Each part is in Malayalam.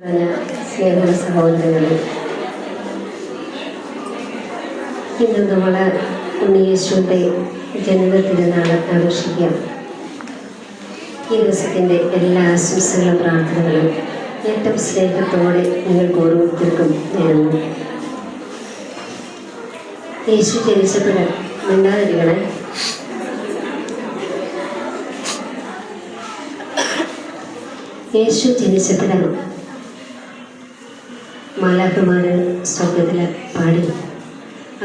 സ്നേഹ സഹോദരങ്ങളെ. ഇന്ന് നമ്മൾ ഉണ്ണിയേശുവിന്റെ ജനന ആഘോഷിക്കാം. ഈ ദിവസത്തിന്റെ എല്ലാ ആശംസകളും പ്രാർത്ഥനകളും ഏറ്റവും സ്നേഹത്തോടെ നിങ്ങൾക്ക് ഓരോരുത്തർക്കും നേരുന്നു. യേശു ജനിച്ചപ്പോൾ മിണ്ടാതിരിക്കണേ. യേശു ജനിച്ചപ്പോഴാണ് മാലാഖമാര് സ്വർഗത്തിൽ പാടി.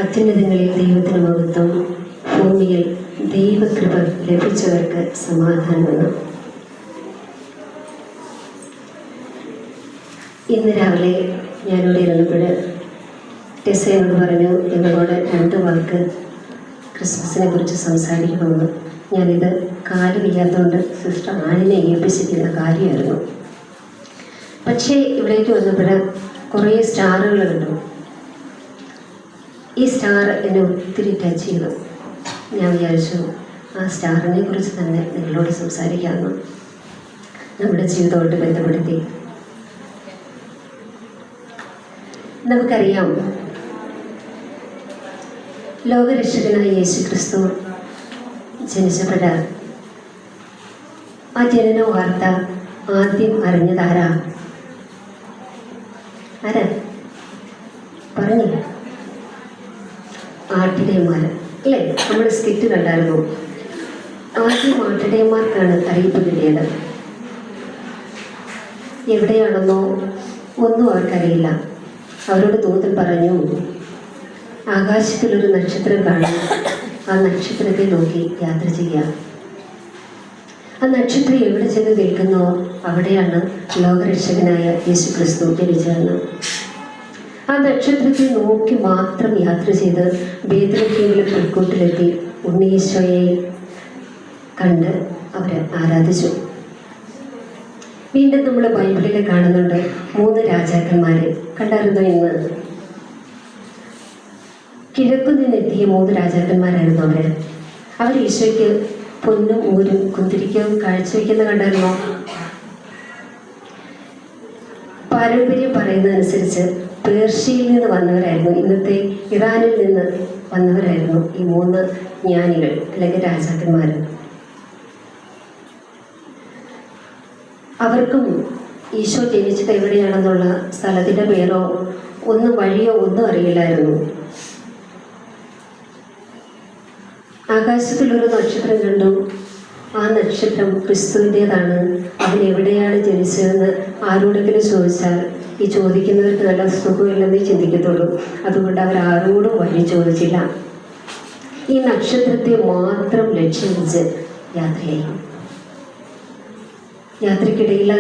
അത്യുന്നതങ്ങളിൽ ദൈവത്തിന് മഹത്വം ഭൂമിയിൽ ദൈവകൃപ ലഭിച്ചവർക്ക് സമാധാനമെന്ന് ഇന്ന് രാവിലെ ഞാനിവിടെ ഇരുന്നപ്പോൾ ടെസയോട് പറഞ്ഞു നിങ്ങളോട് രണ്ട് വാക്ക് ക്രിസ്മസിനെ കുറിച്ച് സംസാരിക്കണമെന്ന്. ഞാനിത് കാൽ സിസ്റ്റർ ആനിനെ ഏൽപ്പിച്ചിരിക്കുന്ന കാര്യമായിരുന്നു. പക്ഷേ ഇവിടേക്ക് വന്നപ്പോൾ കുറേ സ്റ്റാറുകൾ കണ്ടു. ഈ സ്റ്റാർ എന്നെ ഒത്തിരി ടച്ച് ചെയ്തു. ഞാൻ വിചാരിച്ചു ആ സ്റ്റാറിനെ കുറിച്ച് തന്നെ നിങ്ങളോട് സംസാരിക്കാമെന്ന് നമ്മുടെ ജീവിതമായിട്ട് ബന്ധപ്പെടുത്തി. നമുക്കറിയാം ലോകരക്ഷകനായ യേശു ക്രിസ്തു ജനിച്ചപ്പെട ആ ജനന വാർത്ത ആദ്യം അറിഞ്ഞതാരാ? ആരാ? പറഞ്ഞു ആട്ടിടയന്മാർ. അല്ലേ? നമ്മൾ സ്കിറ്റ് കണ്ടായിരുന്നു. ആദ്യം ആട്ടിടയന്മാർക്കാണ് അറിയിപ്പ് കിട്ടിയത്. എവിടെയാണെന്നോ ഒന്നും അവർക്കറിയില്ല അവരോട് ദൂതൻ പറഞ്ഞു ആകാശത്തിലൊരു നക്ഷത്രം കാണും. ആ നക്ഷത്രത്തെ നോക്കി യാത്ര ചെയ്യാം. ആ നക്ഷത്രം എവിടെ ചെന്ന് നിൽക്കുന്നോ അവിടെയാണ് ലോകരക്ഷകനായ യേശു ക്രിസ്തു ആ നക്ഷത്രത്തെ നോക്കി മാത്രം യാത്ര ചെയ്ത് ബേദലഹീമിലെ പുൽക്കൂട്ടിലെത്തി ഉണ്ണീശോയെ കണ്ട് അവരെ ആരാധിച്ചു. വീണ്ടും നമ്മൾ ബൈബിളിൽ കാണുന്നുണ്ട് മൂന്ന് രാജാക്കന്മാരെ. കണ്ടായിരുന്നു ഇന്ന്? കിഴക്കു നിന്നെത്തിയ മൂന്ന് രാജാക്കന്മാരായിരുന്നു അവർ. അവർ ഈശോയ്ക്ക് പൊന്നും ഊരും കുന്തിരിക്കവും കാഴ്ചവെക്കുന്ന കണ്ടായിരുന്നോ? പാരമ്പര്യം പറയുന്നതനുസരിച്ച് പേർഷ്യയിൽ നിന്ന് വന്നവരായിരുന്നു. ഇന്നത്തെ ഇറാനിൽ നിന്ന് വന്നവരായിരുന്നു ഈ മൂന്ന് ജ്ഞാനികൾ അല്ലെങ്കിൽ രാജാക്കന്മാർ അവർക്കും ഈശോ ജനിച്ചത് എവിടെയാണെന്നുള്ള സ്ഥലത്തിന്റെ പേരോ ഒന്നും വഴിയോ ഒന്നും അറിയില്ലായിരുന്നു. ആകാശത്തിലൊരു നക്ഷത്രം കണ്ടു. ആ നക്ഷത്രം ക്രിസ്തുവിന്റെതാണ്. അവൻ എവിടെയാണ് ജനിച്ചതെന്ന് ആരോടെങ്കിലും ചോദിച്ചാൽ ഈ ചോദിക്കുന്നവർക്ക് നല്ല സുഖമില്ലെന്നേ ചിന്തിക്കത്തുള്ളൂ. അതുകൊണ്ട് അവർ ആരോടും വഴി ചോദിച്ചില്ല. ഈ നക്ഷത്രത്തെ മാത്രം ലക്ഷ്യം വെച്ച് യാത്രയായി യാത്രക്കിടയിൽ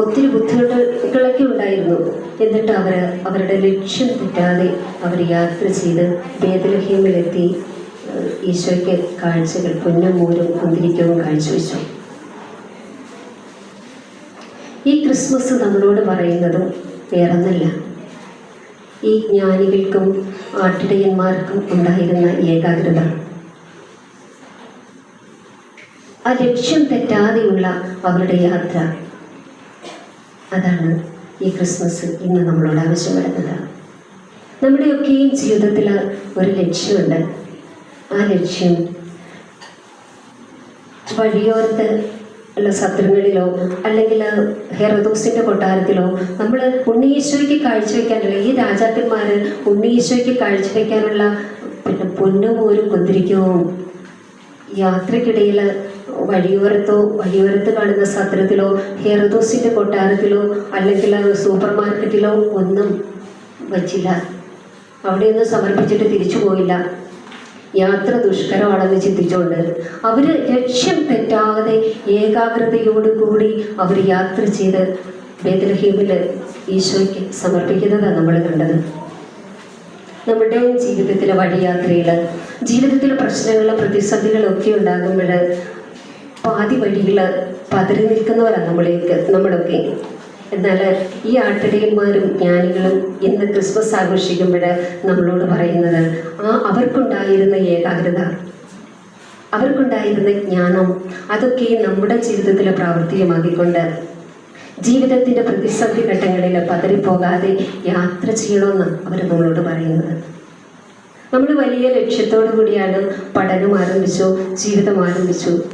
ഒത്തിരി ബുദ്ധിമുട്ടുകളൊക്കെ ഉണ്ടായിരുന്നു. എന്നിട്ട് അവർ അവരുടെ ലക്ഷ്യം തെറ്റാതെ അവർ യാത്ര ചെയ്ത് ബേദലഹീമിലെത്തി ഈശോയ്ക്ക് കാഴ്ചകൾ പൊന്നും മൂരും കുന്തിരിക്കവും കാഴ്ചവെച്ചു. ഈ ക്രിസ്മസ് നമ്മളോട് പറയുന്നത് വേറൊന്നല്ല. ഈ ജ്ഞാനികൾക്കും ആട്ടിടയന്മാർക്കും ഉണ്ടായിരുന്ന ഏകാഗ്രത. ആ ലക്ഷ്യം തെറ്റാതെയുള്ള അവരുടെ യാത്ര. അതാണ് ഈ ക്രിസ്മസ് ഇന്ന് നമ്മളോട് ആവശ്യപ്പെടുന്നത്. നമ്മുടെയൊക്കെയും ജീവിതത്തിൽ ഒരു ലക്ഷ്യമുണ്ട്. ആ ലക്ഷ്യം വഴിയോരത്ത് ഉള്ള സത്രങ്ങളിലോ അല്ലെങ്കിൽ ഹെറദോസിന്റെ കൊട്ടാരത്തിലോ നമ്മൾ ഉണ്ണീശ്വരിക്ക് കാഴ്ചവെക്കാനുള്ള ഈ രാജാക്കന്മാർ ഉണ്ണീശ്വരിക്ക് കാഴ്ചവെക്കാനുള്ള പിന്നെ പൊന്നുപോലും കുന്തിരിക്കവും യാത്രക്കിടയിൽ വഴിയോരത്തോ വഴിയോരത്ത് കാണുന്ന സത്രത്തിലോ ഹെറദോസിന്റെ കൊട്ടാരത്തിലോ അല്ലെങ്കിൽ സൂപ്പർ മാർക്കറ്റിലോ ഒന്നും വച്ചില്ല. അവിടെയൊന്നും സമർപ്പിച്ചിട്ട് തിരിച്ചു പോയില്ല. യാത്ര ദുഷ്കരമാണെന്ന് ചിന്തിച്ചുകൊണ്ട് അവർ ലക്ഷ്യം തെറ്റാതെ ഏകാഗ്രതയോടുകൂടി അവർ യാത്ര ചെയ്ത് ബേദലഹീമിൽ ഈശോയ്ക്ക് സമർപ്പിക്കുന്നതാണ് നമ്മൾ കണ്ടത്. നമ്മുടെ ജീവിതത്തിലെ വഴിയാത്രയിൽ ജീവിതത്തിൽ പ്രശ്നങ്ങളും പ്രതിസന്ധികളും ഒക്കെ ഉണ്ടാകുമ്പോൾ പാതി വഴിയിൽ പതറി നിൽക്കുന്നവരാണ് നമ്മളേക്ക് നമ്മളൊക്കെ. എന്നാൽ ഈ ആട്ടിടയന്മാരും ജ്ഞാനികളും ഇന്ന് ക്രിസ്മസ് ആഘോഷിക്കുമ്പോൾ നമ്മളോട് പറയുന്നത് ആ അവർക്കുണ്ടായിരുന്ന ഏകാഗ്രത അവർക്കുണ്ടായിരുന്ന ജ്ഞാനം അതൊക്കെ നമ്മുടെ ജീവിതത്തിൽ പ്രാവർത്തികമാക്കിക്കൊണ്ട് ജീവിതത്തിന്റെ പ്രതിസന്ധി ഘട്ടങ്ങളിൽ പതറിപ്പോകാതെ യാത്ര ചെയ്യണമെന്ന് അവർ നമ്മളോട് പറയുന്നത്. നമ്മൾ വലിയ ലക്ഷ്യത്തോടു കൂടിയാണ് പഠനം ആരംഭിച്ചു ജീവിതം ആരംഭിച്ചു.